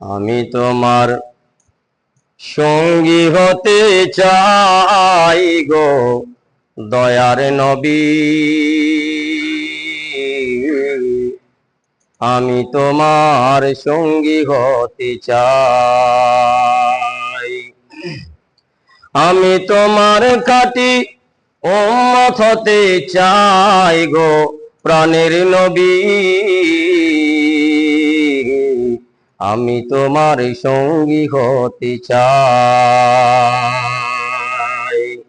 আমি তোমার সঙ্গী হতে চাই গো দয়ার নবী। আমি তোমার সঙ্গী হতে চাই। আমি তোমার খাটি উম্মত হতে চাই গো প্রাণের নবী। আমি তোমার সঙ্গী হতে চাই।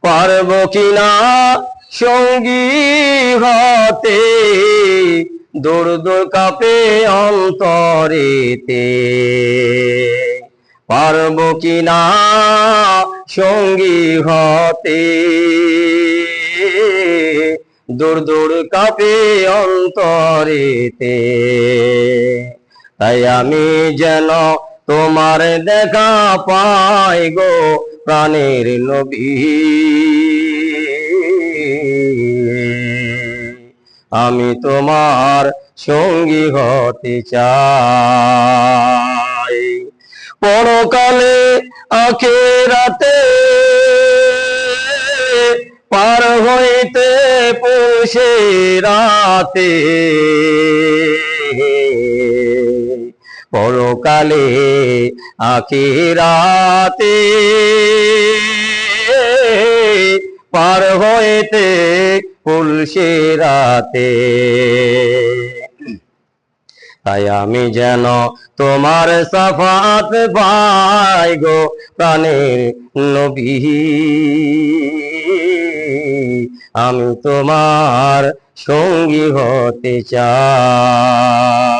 পারব কিনা সঙ্গী হতে? দৌড় দৌড় কাপে অন্তরেতে। পারব কিনা সঙ্গী হতে? দৌড় দৌড় কাপে অন্তরেতে। তাই আমি যেন তোমার দেখা পাই গো প্রাণের নবী। আমি তোমার সঙ্গী হতে চাই। পরকালে, আখেরাতে পার হইতে পুষে রাতে পরকালে, আখিরাতে পার হয়েতে পুলসে রাতে। তাই আমি যেন তোমার সাফাত পাই গো প্রাণের নবী। আমি তোমার সঙ্গী হতে চাই।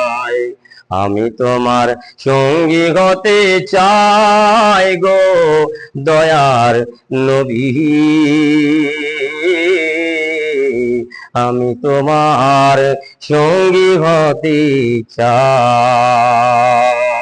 আমি তোমার সঙ্গী হতে চাই গো দয়ার নবী। আমি তোমার সঙ্গী হতে চাই।